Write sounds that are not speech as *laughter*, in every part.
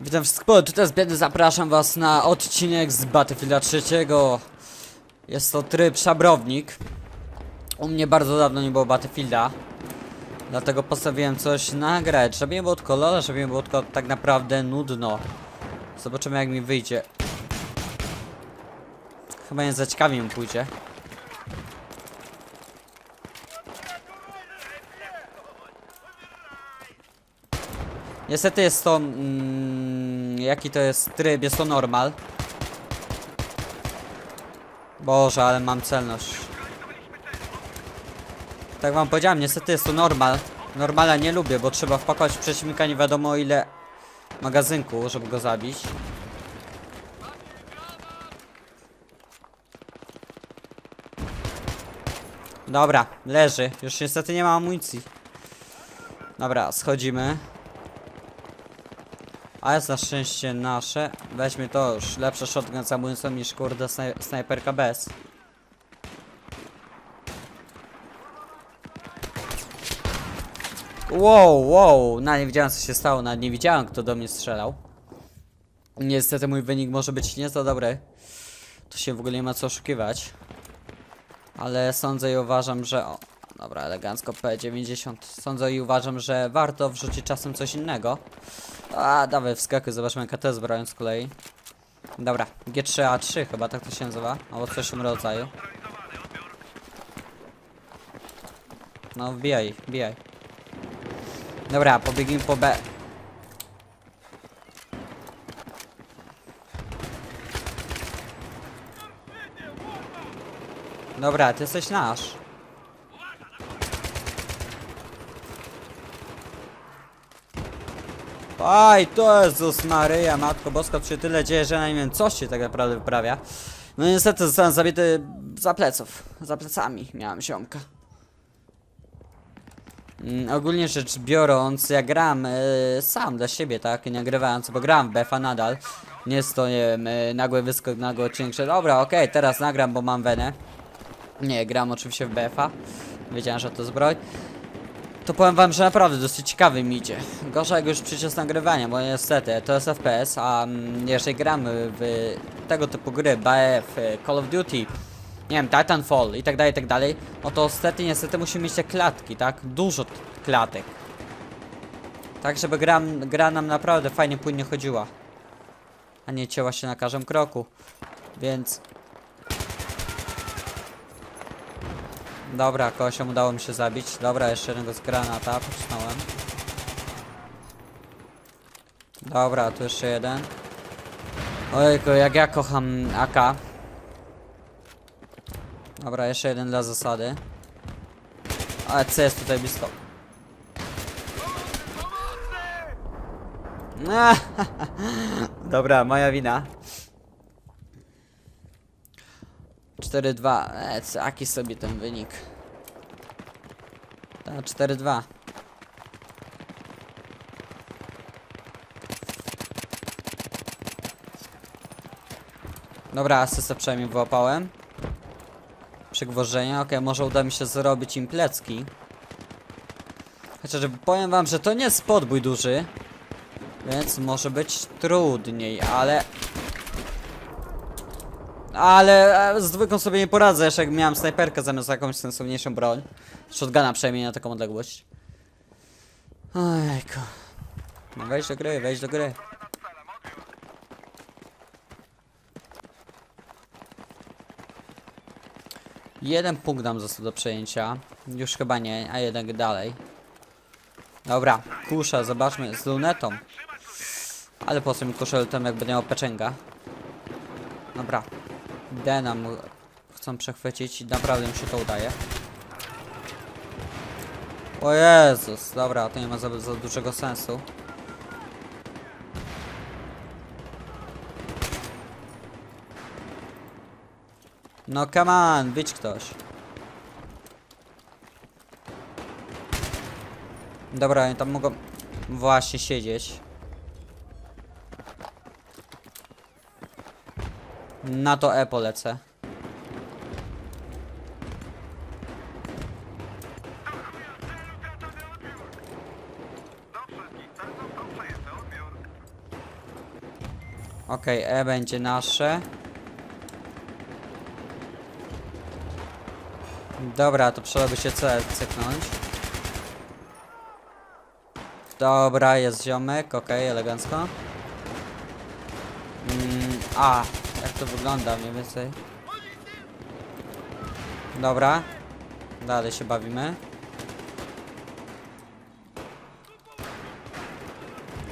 Witam wszystkich, tutaj z biedy zapraszam was na odcinek z Battlefielda 3. Jest to tryb szabrownik. U mnie bardzo dawno nie było Battlefielda. Dlatego postanowiłem coś nagrać, żeby nie było tylko lola, żeby nie było tylko tak naprawdę nudno. Zobaczymy jak mi wyjdzie. Chyba nie za ciekawie mi pójdzie. Niestety jest to... Mm, jaki to jest tryb? Jest to normal. Boże, ale mam celność. Tak wam powiedziałem, niestety jest to normal. Normala nie lubię, bo trzeba wpakować w przeciwnika nie wiadomo ile magazynku, żeby go zabić. Dobra, leży. Już niestety nie ma amunicji. Dobra, schodzimy. A jest na szczęście nasze. Weźmy to już. Lepsze shotgun z amunicją niż kurde snaj snajperka bez. Wow, wow, na nie widziałem co się stało, nawet nie widziałem kto do mnie strzelał. Niestety mój wynik może być nie za dobry. To się w ogóle nie ma co oszukiwać. Ale sądzę i uważam, że... Dobra, elegancko P90. Sądzę i uważam, że warto wrzucić czasem coś innego. A, dawaj, wskakuj, zobaczmy jaka jest broń z kolei. Dobra, G3A3 chyba tak to się nazywa, albo coś w tym rodzaju. No, wbijaj, wbijaj. Dobra, pobiegnij po B. Dobra, ty jesteś nasz. Aj, to Jezus Maryja, Matko Boska, się tyle dzieje, że ja nie wiem, co się tak naprawdę wyprawia. No niestety zostałem zabity za pleców, za plecami miałem ziomka. Mm, ogólnie rzecz biorąc, ja gram e, sam dla siebie, tak, nie nagrywając, bo gram w BFA nadal. Nie jest to, nie wiem, e, nagły wyskok, nagły odcinek, że dobra, okej, teraz nagram, bo mam wenę. Nie, gram oczywiście w BFA. Wiedziałem, że to zbroj to powiem wam, że naprawdę dosyć ciekawy mi idzie. Gorzej jak już przyjdzie z nagrywania, bo niestety to jest FPS, a mm, jeżeli gramy w tego typu gry, BF, y, Call of Duty, nie wiem, Titanfall i tak dalej, i tak dalej, no to niestety, niestety musimy mieć te klatki, tak? Dużo klatek. Tak, żeby gra, gra nam naprawdę fajnie, płynnie chodziła. A nie cięła się na każdym kroku. Więc Dobra, kosią udało mi się zabić. Dobra, jeszcze jednego z granata, pocisnąłem. Dobra, tu jeszcze jeden. Ojku, jak ja kocham AK. Dobra, jeszcze jeden dla zasady. Ale co jest tutaj blisko? *laughs* Dobra, moja wina. 4-2. E, jaki sobie ten wynik. Ta 4-2. Dobra, asystę przynajmniej wyłapałem. Przygwożenie, ok, może uda mi się zrobić im plecki. Chociaż powiem wam, że to nie jest podbój duży. Więc może być trudniej, ale ale e, z dwójką sobie nie poradzę, jeszcze jak miałem snajperkę zamiast jakąś sensowniejszą broń. Shotguna przejmie na taką odległość. Ojku. No wejdź do gry, wejdź do gry. Jeden punkt nam został do przejęcia. Już chyba nie, a jeden dalej. Dobra, kusza, zobaczmy, z lunetą. Ale po co mi kuszeltem, jak będę miał peczęga? Dobra, D nam chcą przechwycić i naprawdę mi się to udaje. O Jezus, dobra, to nie ma za, za dużego sensu. No come on, być ktoś. Dobra, oni tam mogą właśnie siedzieć. Na to E polecę. Okej, E będzie nasze. Dobra, to przydałoby się C cyknąć. Dobra, jest ziomek, okej, elegancko. Mm, a, to wygląda mniej więcej? Dobra. Dalej się bawimy.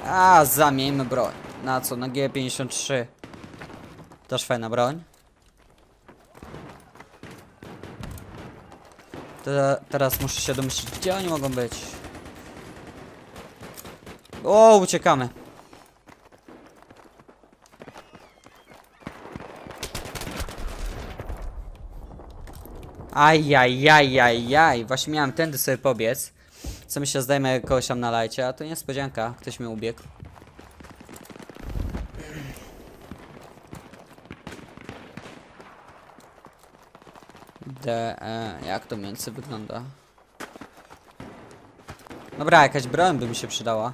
A, zamieńmy broń. Na co? Na G53. Też fajna broń. Te, teraz muszę się domyślić, gdzie oni mogą być. O, uciekamy. Ajajajajaj, właśnie miałem tędy sobie pobiec. Co my się zdajemy kogoś tam na lajcie, a to niespodzianka, ktoś mi ubiegł. D, e, jak to więcej wygląda? Dobra, jakaś broń by mi się przydała.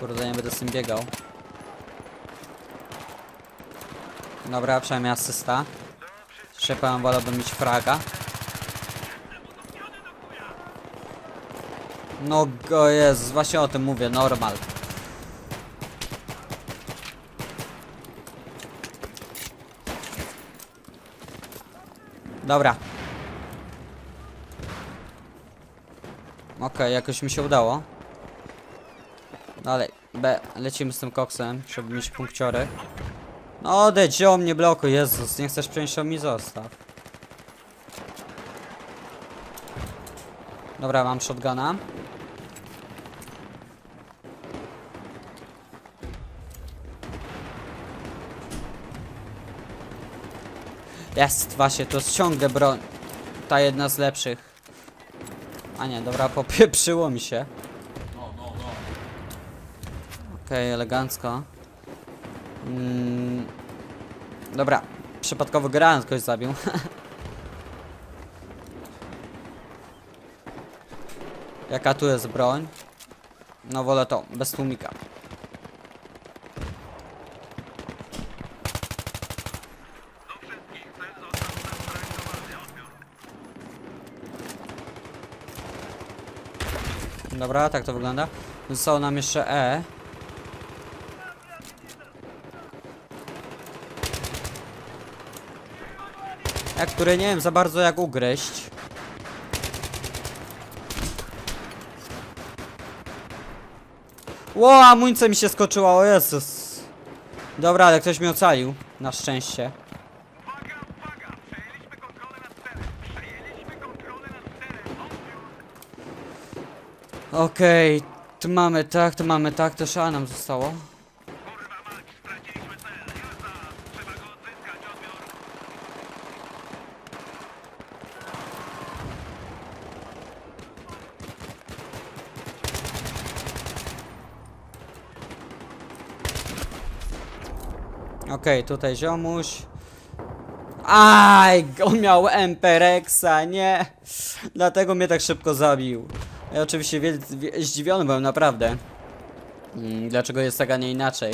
Kurde, nie będę z tym biegał. Dobra, przynajmniej asysta. Szepałem, wolałbym mieć fraga. No go jest, właśnie o tym mówię, normal. Dobra. Okej, jakoś mi się udało. Dalej, B, lecimy z tym koksem, żeby mieć punkciory. No odejdź, o mnie bloku, Jezus, nie chcesz przyjąć, to mi zostaw. Dobra, mam shotguna. Jest, właśnie, to ciągle broń. Ta jedna z lepszych. A nie, dobra, *laughs* popieprzyło mi się. Okej, elegancko. Mm, dobra, przypadkowo granat ktoś zabił. *laughs* Jaka tu jest broń? No wolę to, bez tłumika. Dobra, tak to wygląda. Zostało nam jeszcze E. Jak które nie wiem za bardzo jak ugryźć. Ło, amunicja mi się skoczyła, o Jezus. Dobra, ale ktoś mnie ocalił. Na szczęście. Okej, tu mamy tak, tu mamy tak, to szała nam zostało. Okej, tutaj ziomuś. Aj, on miał Emperexa, nie. Dlatego mnie tak szybko zabił. Ja oczywiście zdziwiony byłem, naprawdę. Mm, dlaczego jest tak, a nie inaczej.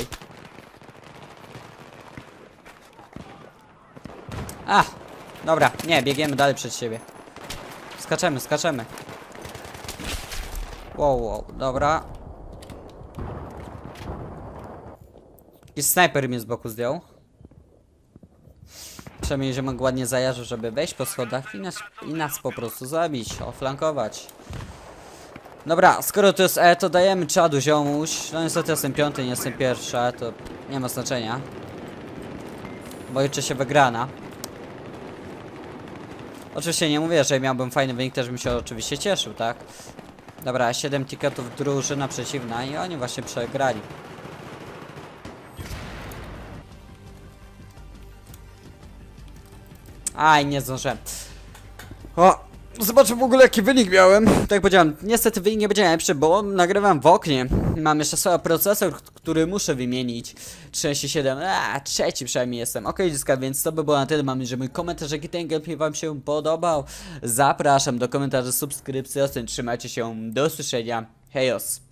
A, dobra, nie, biegniemy dalej przed siebie. Skaczemy, skaczemy. Wow, wow, dobra. I snajper mnie z boku zdjął. Przynajmniej ziomek ładnie zajarzył, żeby wejść po schodach i nas, i nas po prostu zabić, oflankować. Dobra, skoro to jest E, to dajemy czadu ziomuś. No niestety jestem piąty, nie jestem pierwszy, ale to nie ma znaczenia. Bo liczy się wygrana. Oczywiście nie mówię, że miałbym fajny wynik, też bym się oczywiście cieszył, tak? Dobra, 7 tiketów drużyna przeciwna i oni właśnie przegrali. Aj, nie zdążyłem. O, zobaczę w ogóle jaki wynik miałem. Tak jak powiedziałem, niestety wynik nie będzie najlepszy, bo nagrywam w oknie. Mam jeszcze sobie procesor, który muszę wymienić. 37, a trzeci przynajmniej jestem. Ok, dziecka, więc to by było na tyle. Mam nadzieję, że mój komentarz, jaki ten gameplay wam się podobał. Zapraszam do komentarzy, subskrypcji, ocen. Trzymajcie się, do usłyszenia. Hejos.